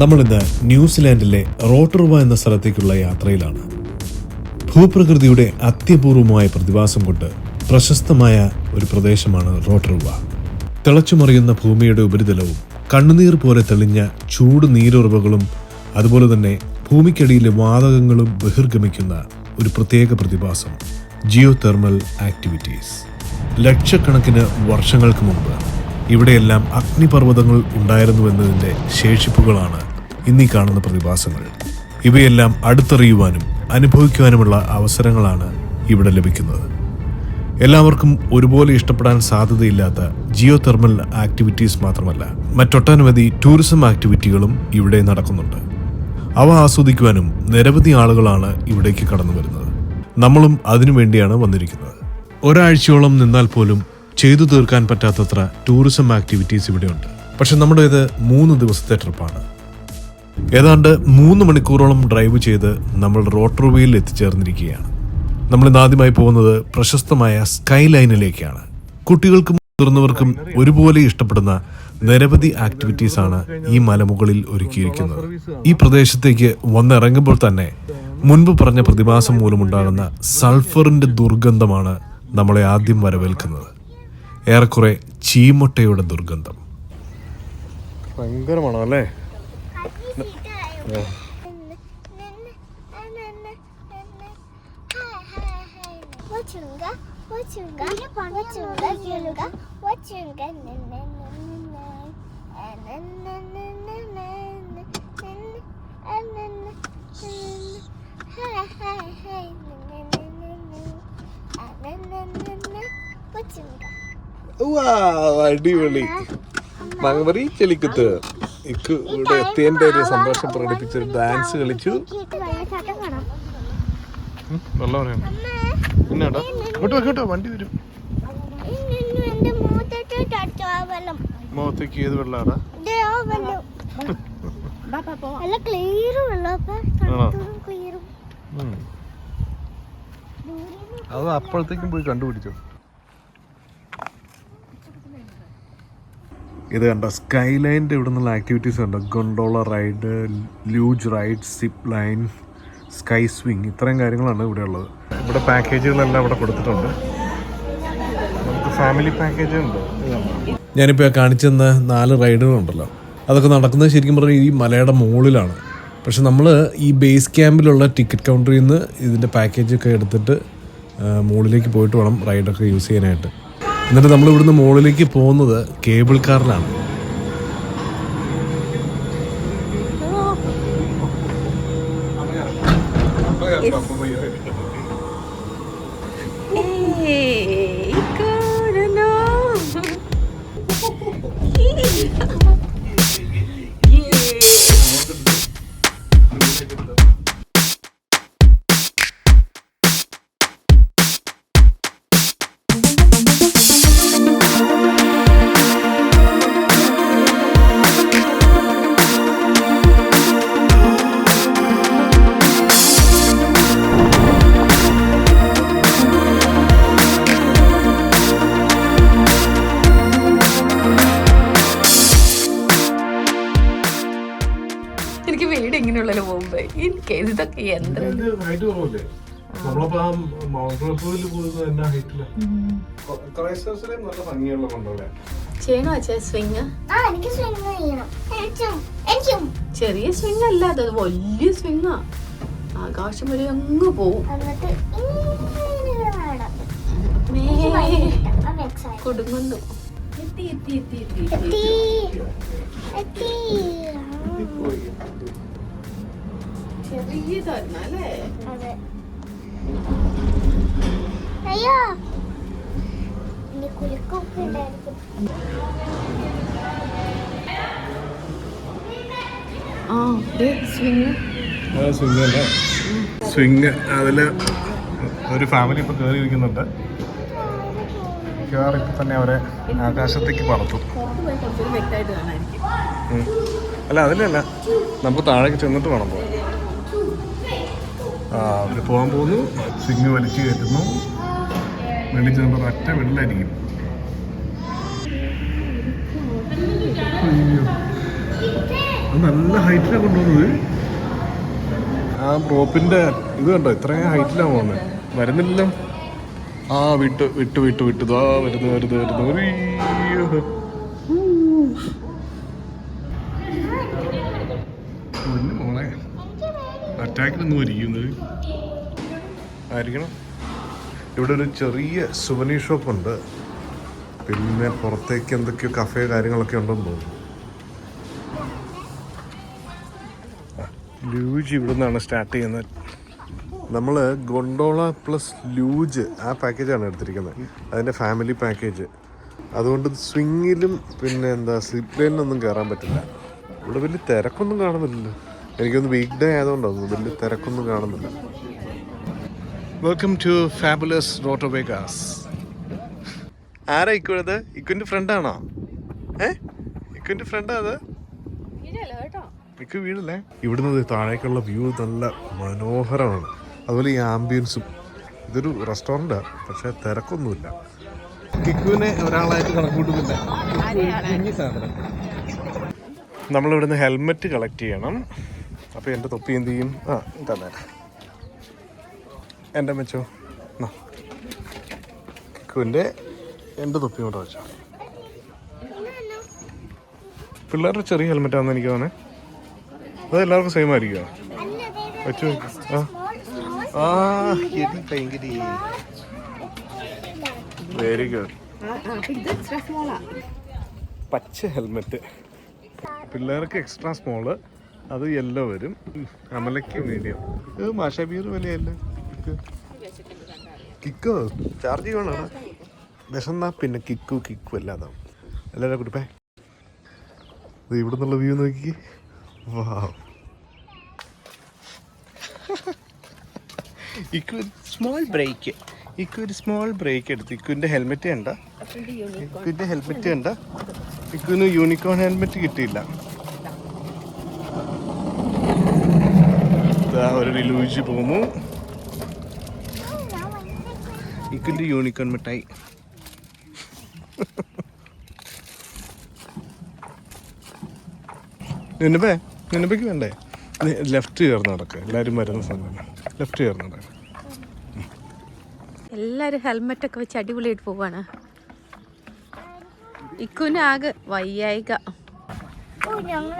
നമ്മളിന്ന് ന്യൂസിലാൻഡിലെ റോട്ടർവ എന്ന സ്ഥലത്തേക്കുള്ള യാത്രയിലാണ്. ഭൂപ്രകൃതിയുടെ അത്യപൂർവമായ പ്രതിഭാസം കൊണ്ട് പ്രശസ്തമായ ഒരു പ്രദേശമാണ് റോട്ടർവ. തിളച്ചുമറിയുന്ന ഭൂമിയുടെ ഉപരിതലവും കണ്ണുനീർ പോലെ തെളിഞ്ഞ ചൂട് നീരുറവകളും അതുപോലെ തന്നെ ഭൂമിക്കടിയിലെ വാതകങ്ങളും ബഹിർഗമിക്കുന്ന ഒരു പ്രത്യേക പ്രതിഭാസം ജിയോ തെർമൽ ആക്ടിവിറ്റീസ്. ലക്ഷക്കണക്കിന് വർഷങ്ങൾക്ക് മുമ്പ് ഇവിടെയെല്ലാം അഗ്നിപർവതങ്ങൾ ഉണ്ടായിരുന്നുവെന്നതിന്റെ ശേഷിപ്പുകളാണ് ഇന്നീ കാണുന്ന പ്രതിഭാസങ്ങൾ. ഇവയെല്ലാം അടുത്തറിയുവാനും അനുഭവിക്കുവാനുമുള്ള അവസരങ്ങളാണ് ഇവിടെ ലഭിക്കുന്നത്. എല്ലാവർക്കും ഒരുപോലെ ഇഷ്ടപ്പെടാൻ സാധ്യതയില്ലാത്ത ജിയോ തെർമൽ ആക്ടിവിറ്റീസ് മാത്രമല്ല മറ്റൊട്ടനവധി ടൂറിസം ആക്ടിവിറ്റികളും ഇവിടെ നടക്കുന്നുണ്ട്. അവ ആസ്വദിക്കുവാനും നിരവധി ആളുകളാണ് ഇവിടേക്ക് കടന്നു വരുന്നത്. നമ്മളും അതിനു വേണ്ടിയാണ് വന്നിരിക്കുന്നത്. ഒരാഴ്ചയോളം നിന്നാൽ പോലും ചെയ്തു തീർക്കാൻ പറ്റാത്തത്ര ടൂറിസം ആക്ടിവിറ്റീസ് ഇവിടെയുണ്ട്. പക്ഷെ നമ്മുടേത് മൂന്ന് ദിവസത്തെ ട്രിപ്പാണ്. ഏതാണ്ട് മൂന്ന് മണിക്കൂറോളം ഡ്രൈവ് ചെയ്ത് നമ്മൾ റോട്ടർവേയിൽ എത്തിച്ചേർന്നിരിക്കുകയാണ്. നമ്മൾ ഇന്ന് ആദ്യമായി പോകുന്നത് പ്രശസ്തമായ സ്കൈ ലൈനിലേക്കാണ് കുട്ടികൾക്കും മുതിർന്നവർക്കും ഒരുപോലെ ഇഷ്ടപ്പെടുന്ന നിരവധി ആക്ടിവിറ്റീസ് ആണ് ഈ മലമുകളിൽ ഒരുക്കിയിരിക്കുന്നത്. ഈ പ്രദേശത്തേക്ക് വന്നിറങ്ങുമ്പോൾ തന്നെ മുൻപ് പറഞ്ഞ പ്രതിഭാസം മൂലമുണ്ടാകുന്ന സൾഫറിന്റെ ദുർഗന്ധമാണ് നമ്മളെ ആദ്യം വരവേൽക്കുന്നത്. ഏറെക്കുറെ ചീമൊട്ടയുടെ ദുർഗന്ധം. ഭയങ്കരമാണോ അല്ലേ? Wachunga, wachunga, wachunga, yunga, wachunga, na na na na na, na na na na na, na na na na, hi hi hi, na na na na na, na na na na, wachunga. അടിപൊളി മങ്ങമറി ചെളിക്കുത്ത് ഇക്ക് ഇവിടെ എത്തിയതിന്റെ ഒരു സന്തോഷം പ്രകടിപ്പിച്ച് dance കളിച്ചു. നല്ല പറയാം പിന്നെടാ കേട്ടോ കേട്ടോ വണ്ടി വരും. മുഖത്തേക്ക് ഏത് വെള്ളാടാ? അത് അപ്പോഴത്തേക്കും പോയി കണ്ടുപിടിച്ചോ. ഇത് കണ്ടോ സ്കൈ ലൈന്റെ ഇവിടെ നിന്നുള്ള ആക്ടിവിറ്റീസ് കണ്ടോ? Gondola ride luge ride zip line sky swing ഇത്രയും കാര്യങ്ങളാണ് ഇവിടെ ഉള്ളത്. ഇവിടെ പാക്കേജുകളെല്ലാം ഇവിടെ കൊടുത്തിട്ടുണ്ട്. നമുക്ക് ഫാമിലി പാക്കേജ് ഉണ്ട്? ഞാനിപ്പോൾ കാണിച്ചെന്ന നാല് റൈഡുകളുണ്ടല്ലോ അതൊക്കെ നടക്കുന്നത് ശരിക്കും പറഞ്ഞാൽ ഈ മലയുടെ മുകളിലാണ്. പക്ഷെ നമ്മൾ ഈ ബേസ് ക്യാമ്പിലുള്ള ടിക്കറ്റ് കൗണ്ടറിൽ നിന്ന് ഇതിന്റെ പാക്കേജൊക്കെ എടുത്തിട്ട് മുകളിലേക്ക് പോയിട്ട് വേണം റൈഡൊക്കെ യൂസ് ചെയ്യാനായിട്ട്. എന്നിട്ട് നമ്മൾ ഇവിടുന്ന് മുകളിലേക്ക് പോകുന്നത് കേബിൾ കാറിലാണ്. എനിക്ക് വീട് ഇങ്ങനെയുള്ളല്ലോ മുമ്പ്. എനിക്ക് ഇതൊക്കെ ചെയ്യണോ അച്ഛാ സ്വിങ് എനിക്കും ചെറിയ സ്വിങ് അല്ല അത് വലിയ സ്വിങ്ങാ ആകാശം വരെ അങ്ങ് പോവും. കൊടുങ്ങുന്നു. എത്തി എത്തി. എത്തി. എത്തി. അതെ അയ്യോ അല്ലേ അതിൽ ഒരു ഫാമിലി ഇപ്പോൾ കയറി ഇരിക്കുന്നുണ്ട്. മിക്കവാറും ഇപ്പം തന്നെ അവരെ ആകാശത്തേക്ക് പറത്തും. അല്ല അതിലല്ല. നമുക്ക് താഴേക്ക് ചെന്നിട്ട് വേണം പോകാൻ. ആ അവർ പോകാൻ പോകുന്നു. സിങ് വലിച്ചു കയറ്റുന്നു. വെള്ളി ചെന്നപ്പോൾ ഒറ്റ വെള്ളായിരിക്കും. അയ്യോ. അത് നല്ല ഹൈറ്റിലാണ് കൊണ്ടുപോകുന്നത്. ആ റോപ്പിന്റെ ഇത് കണ്ടോ? ഇത്രയും ഹൈറ്റിലാണ് പോകുന്നത്. വരുന്നില്ലല്ലോ. ആ വിട്ട് വിട്ട് വിട്ട് വിട്ടു. ദാ വരുന്നു വരുന്നു വരുന്നു. അറ്റാക്കിനൊന്നും ഇരിക്കുന്നത് ആയിരിക്കണം. ഇവിടെ ഒരു ചെറിയ സുവനി ഷോപ്പ് ഉണ്ട്. പിന്നെ പുറത്തേക്ക് എന്തൊക്കെയോ കഫേ കാര്യങ്ങളൊക്കെ ഉണ്ടെന്ന് തോന്നുന്നു. ലൂജ് ഇവിടെ നിന്നാണ് സ്റ്റാർട്ട് ചെയ്യുന്നത്. നമ്മൾ ഗൊണ്ടോള പ്ലസ് ലൂജ് ആ പാക്കേജാണ് എടുത്തിരിക്കുന്നത്. അതിന്റെ ഫാമിലി പാക്കേജ് അതുകൊണ്ട് സ്വിങ്ങിലും പിന്നെ എന്താ സ്ലിപ്പ് ലൈനിലൊന്നും കയറാൻ പറ്റില്ല. ഇവിടെ വലിയ തിരക്കൊന്നും കാണുന്നില്ലല്ലോ. എനിക്കൊന്ന് വീക്ക് ഡേ ആയതുകൊണ്ടാണ് വലിയ തിരക്കൊന്നും കാണുന്നില്ല. വെൽക്കം ടു ഫാബുലസ് റോട്ടോബേഗാസ് ആരാ ഇക്കുഴത് ഇക്കുവിന്റെ ഫ്രണ്ടാണോ ഏ? ഇക്കുവിന്റെ ഫ്രണ്ടാ അത്? ഇക്ക് വീടല്ലേ? ഇവിടുന്ന് താഴേക്കുള്ള വ്യൂ നല്ല മനോഹരമാണ്. അതുപോലെ ഈ ആംബിയൻസും ഇതൊരു റെസ്റ്റോറന്റാണ് പക്ഷേ തിരക്കൊന്നുമില്ല. കിക്കുവിനെ ഒരാളായിട്ട് കണക്കൂട്ടുന്നില്ല നമ്മളിവിടുന്ന് ഹെൽമെറ്റ് കളക്ട് ചെയ്യണം. അപ്പോൾ എന്റെ തൊപ്പി എന്ത് ചെയ്യും? ആ തന്നെ എന്റെ മെച്ചോ. കിക്കുവിന്റെ എന്റെ തൊപ്പി കൂടെ വെച്ചോ. പിള്ളേരുടെ ചെറിയ ഹെൽമെറ്റാണെന്ന് എനിക്ക് തോന്നേ അത് എല്ലാവർക്കും സെയിം ആയിരിക്കുമോ വെച്ചു. ആ. ഭയങ്കര വെരി ഗുഡ് പച്ച ഹെൽമെറ്റ് പിള്ളേർക്ക് എക്സ്ട്രാ സ്മോൾ അത് യെല്ലോ വരും. അമലയ്ക്ക് മീഡിയം ഇത് മാഷാബീർ വിലയല്ലേ കിക്കോ ചാർജ് ചെയ്യണോ വിശന്നാ പിന്നെ കിക്കു കിക്കു അല്ലാതാവും എല്ലാവരും കുടിപ്പേ. ഇത് ഇവിടെ നിന്നുള്ള വ്യൂ നോക്കി വാ ഇക്കു സ്മോൾ ബ്രേക്ക് ഇക്കു ഒരു സ്മോൾ ബ്രേക്ക് എടുത്തു. ഇക്കുവിന്റെ ഹെൽമെറ്റ് കണ്ട. ഇക്കുവിന്റെ ഹെൽമെറ്റ് കണ്ട. ഇക്കുവിന് യൂണിക്കോൺ ഹെൽമെറ്റ് കിട്ടിയില്ല. ദാ ഒരു ലൂജി പോകുന്നു ഇക്കിന്റെ യൂണിക്കോൺ മിഠായി. നിന്നപ്പേ നിന്നപ്പേക്ക് വേണ്ടേ? ലെഫ്റ്റ് ചേർന്ന് നടക്കുക എല്ലാവരും വരുന്ന സമയം. ലെഫ്റ്റ് ചേർന്ന് നടക്കുക എല്ലാരും ഹെൽമെറ്റ് ഒക്കെ വെച്ച് അടിപൊളിയായിട്ട് പോവാണ്. ഇക്കുനാകെ ആകെ വയ്യായിക. ഓ ഞങ്ങൾ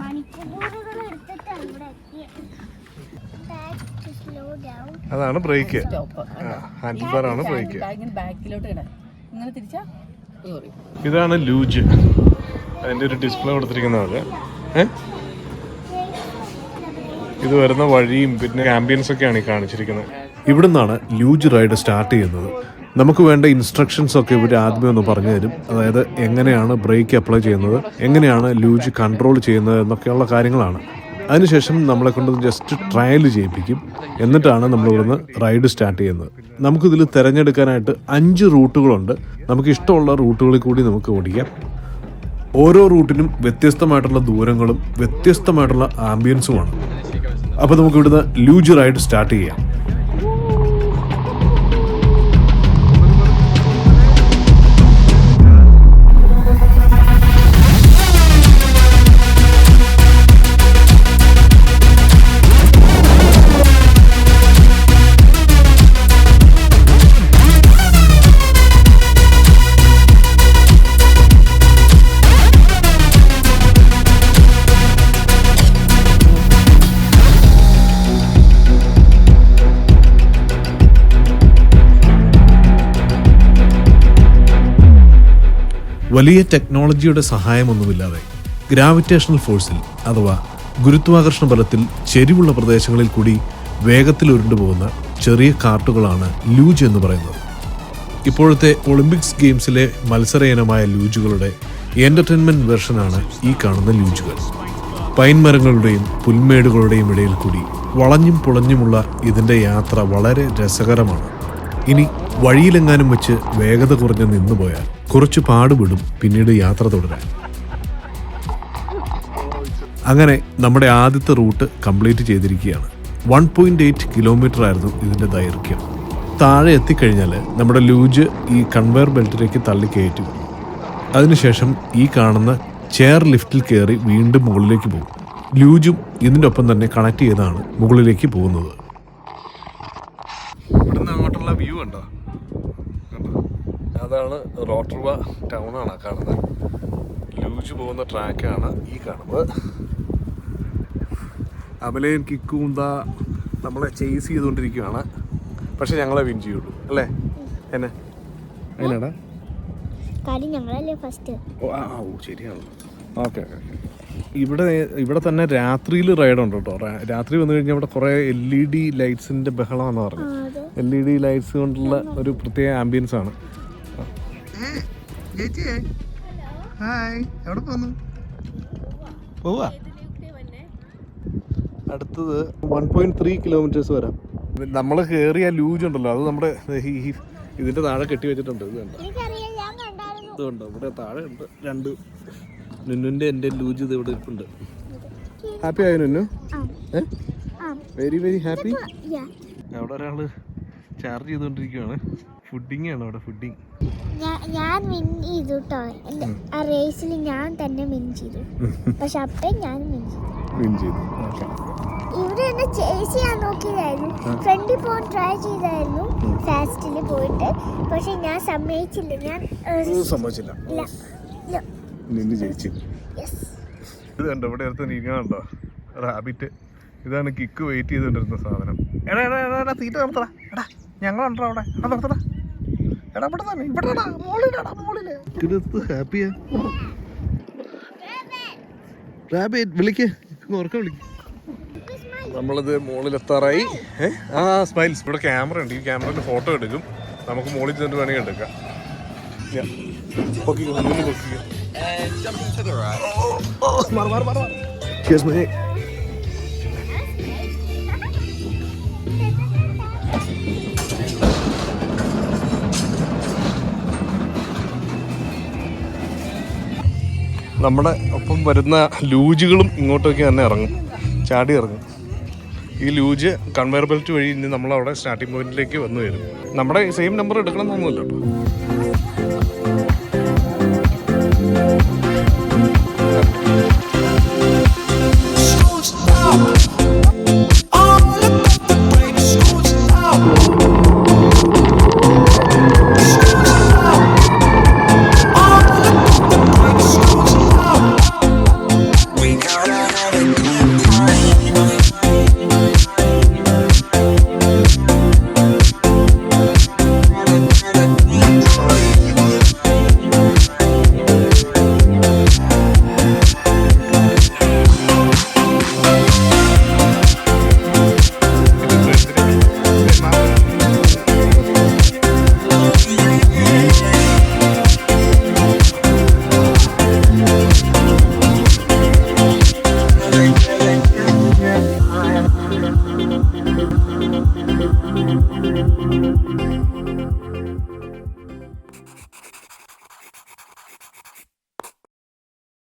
മണിക്കൂറുകൾ എടുത്തിട്ടാണ് ഇവിടെ അതാണ് ബ്രേക്ക് ഹാൻഡിൽ ബാർ ആണ് ബ്രേക്ക് ഇങ്ങനെ ബാക്കിലോട്ട് ഇടാൻ. ഇങ്ങനെ തിരിച്ചാ? സോറി ഇതാണ് ലൂജ്. അതിന്റെ ഒരു ഡിസ്പ്ലേ കൊടുത്തിരിക്കുന്നത് ഇത് വരുന്ന വഴിയും പിന്നെ ആംബിയൻസ് ഒക്കെയാണ് ഈ കാണിച്ചിരിക്കുന്നത്. ഇവിടെ നിന്നാണ് ലൂജ് റൈഡ് സ്റ്റാർട്ട് ചെയ്യുന്നത്. നമുക്ക് വേണ്ട ഇൻസ്ട്രക്ഷൻസ് ഒക്കെ ഇവർ ആദ്യമേ ഒന്ന് പറഞ്ഞു തരും. അതായത് എങ്ങനെയാണ് ബ്രേക്ക് അപ്ലൈ ചെയ്യുന്നത് എങ്ങനെയാണ് ലൂജ് കൺട്രോൾ ചെയ്യുന്നത് എന്നൊക്കെയുള്ള കാര്യങ്ങളാണ്. അതിനുശേഷം നമ്മളെ കൊണ്ട് ജസ്റ്റ് ട്രയൽ ചെയ്യിപ്പിക്കും. എന്നിട്ടാണ് നമ്മൾ ഇവിടുന്ന് റൈഡ് സ്റ്റാർട്ട് ചെയ്യുന്നത്. നമുക്കിതിൽ തിരഞ്ഞെടുക്കാനായിട്ട് അഞ്ച് റൂട്ടുകളുണ്ട്. നമുക്ക് ഇഷ്ടമുള്ള റൂട്ടുകളിൽ കൂടി നമുക്ക് ഓടിക്കാം. ഓരോ റൂട്ടിനും വ്യത്യസ്തമായിട്ടുള്ള ദൂരങ്ങളും വ്യത്യസ്തമായിട്ടുള്ള ആംബിയൻസുമാണ് അപ്പോൾ നമുക്ക് ഇവിടുന്ന് ലൂജ് റൈഡ് സ്റ്റാർട്ട് ചെയ്യാം. വലിയ ടെക്നോളജിയുടെ സഹായമൊന്നുമില്ലാതെ ഗ്രാവിറ്റേഷണൽ ഫോഴ്സിൽ അഥവാ ഗുരുത്വാകർഷണ ബലത്തിൽ ചെരിവുള്ള പ്രദേശങ്ങളിൽ കൂടി വേഗത്തിൽ ഉരുണ്ടുപോകുന്ന ചെറിയ കാർട്ടുകളാണ് ലൂജ് എന്ന് പറയുന്നത്. ഇപ്പോഴത്തെ ഒളിമ്പിക്സ് ഗെയിംസിലെ മത്സര ഇനമായ ലൂജുകളുടെ എന്റർടൈൻമെന്റ് വെർഷനാണ് ഈ കാണുന്ന ലൂജുകൾ. പൈൻ മരങ്ങളുടെയും പുൽമേടുകളുടെയും ഇടയിൽ കൂടി വളഞ്ഞും പുളഞ്ഞുമുള്ള ഇതിന്റെ യാത്ര വളരെ രസകരമാണ്. ഇനി വഴിയിലെങ്ങാനും വെച്ച് വേഗത കുറഞ്ഞ് നിന്നുപോയാൽ കുറച്ച് പാടുപെടും പിന്നീട് യാത്ര തുടരാൻ. അങ്ങനെ നമ്മുടെ ആദ്യത്തെ റൂട്ട് കംപ്ലീറ്റ് ചെയ്തിരിക്കുകയാണ്. വൺ പോയിന്റ് എയ്റ്റ് കിലോമീറ്റർ ആയിരുന്നു ഇതിന്റെ ദൈർഘ്യം. താഴെ എത്തിക്കഴിഞ്ഞാൽ നമ്മുടെ ലൂജ് ഈ കൺവെയർ ബെൽറ്റിലേക്ക് തള്ളി കയറ്റി അതിനുശേഷം ഈ കാണുന്ന ചെയർ ലിഫ്റ്റിൽ കയറി വീണ്ടും മുകളിലേക്ക് പോകും. ലൂജും ഇതിന്റെ ഒപ്പം തന്നെ കണക്ട് ചെയ്താണ് മുകളിലേക്ക് പോകുന്നത്. ഇവിടുന്ന് അങ്ങോട്ടുള്ള വ്യൂ ഉണ്ടോ? അതാണ് റോട്ടർവ ടൗണാണ് ആ കാണുന്നത്. ലൂജ് പോകുന്ന ട്രാക്കാണ് ഈ കാണുന്നത്. അമലയും കിക്കും ദാ നമ്മളെ ചേസ് ചെയ്തുകൊണ്ടിരിക്കുകയാണ് പക്ഷെ ഞങ്ങളെ വിൻ ചെയ്യുള്ളൂ അല്ലേ? എന്നെ? അതിനാടാ കാര്യം ഞങ്ങളല്ലേ ഫസ്റ്റ് ഓ ആ ഓ ശരിയാണ്. ഓക്കെ ഓക്കെ ഇവിടെ ഇവിടെ തന്നെ രാത്രിയിൽ റൈഡ് ഉണ്ട് കേട്ടോ. രാത്രി വന്നു കഴിഞ്ഞാൽ ഇവിടെ കുറേ എൽ ഇ ഡി ലൈറ്റ്സിന്റെ ബഹളമാണെന്ന് പറഞ്ഞു. അതെ. എൽ ഇ ഡി ലൈറ്റ്സ് കൊണ്ടുള്ള ഒരു പ്രത്യേക ആംബിയൻസ് ആണ്. ഹായ്. എവിടെ പോന്നു? പോവാ. അടുത്തത് വൺ പോയിന്റ് ത്രീ കിലോമീറ്റേഴ്സ് വരാം. നമ്മൾ കയറിയ ലൂജ് ഉണ്ടല്ലോ അത് നമ്മുടെ ഈ ഇതിന്റെ താഴെ കെട്ടി വെച്ചിട്ടുണ്ട് ഇത് കണ്ടോ? ഇതുണ്ട് ഇവിടെ താഴെ ഉണ്ട് രണ്ട്. നുന്നുന്റെ എന്റെ ലൂജ് ഇത് ഇവിടെ ഇരിപ്പുണ്ട്. ഹാപ്പി ആയോ നുന്നു? ആ. ഏ? ആ. വെരി വെരി ഹാപ്പി യാ അവിടെ ഒരാൾ ചാർജ് ചെയ്തുകൊണ്ടിരിക്കുകയാണ് ഫുഡിങ് ആണ് അവിടെ ഫുഡിങ് ഞാൻ വിൻ ചെയ്തു കേട്ടോ ആ റേസിൽ ഞാൻ തന്നെ വിൻ ചെയ്തു. പക്ഷെ അപ്പേ ഞാൻ വിൻ ചെയ്തു. വിൻ ചെയ്തു. ഇവിടെ എന്നെ ചേസ് ചെയ്യാൻ നോക്കിയതായിരുന്നു. ഫ്രണ്ടിൽ പോകാൻ ട്രൈ ചെയ്തായിരുന്നു. ഫാസ്റ്റിൽ പോയിട്ട്. പക്ഷെ ഞാൻ സമ്മതിച്ചില്ല. ഞാൻ സമ്മതിച്ചില്ല. നിന്ന് ജയിച്ചു ഇത് കണ്ടോ? ഇവിടെ അടുത്ത് നീങ്ങാണ്ടോ റാബിറ്റ്. ഇതാണ് കിക്ക് വെയിറ്റ് ചെയ്തുകൊണ്ടിരുന്ന സാധനം. എടാ എടാ എടാ തീറ്റ നിർത്തടാ എടാ ഞങ്ങളുണ്ടോ അവിടെ? നിർത്തടാ എടാ ഇവിടെ തന്നെ ഇവിടെ മോളിലെടാ മോളിൽ. ഹാപ്പിയാ? റാബിറ്റ് വിളിക്ക്. ഉറക്കം വിളിക്ക്. നമ്മളിത് മുകളിലെത്താറായി ആ സ്മൈൽസ് ഇവിടെ ക്യാമറ ഉണ്ട്. ഈ ക്യാമറയിൽ ഫോട്ടോ എടുക്കും. നമുക്ക് മുകളിൽ ചെന്നിട്ട് വേണമെങ്കിൽ എടുക്കാം. പൊക്കിക്കോ, പൊക്കിക്കോ. നമ്മുടെ ഒപ്പം വരുന്ന ലൂജുകളും ഇങ്ങോട്ടൊക്കെ തന്നെ ഇറങ്ങും. ചാടി ഇറങ്ങും. ഈ ലൂജ് കൺവെയർ ബെൽറ്റ് വഴി ഇനി നമ്മളവിടെ സ്റ്റാർട്ടിംഗ് പോയിന്റിലേക്ക് വന്നു വരും. നമ്മുടെ സെയിം നമ്പർ എടുക്കണം എന്നൊന്നുമില്ല കേട്ടോ.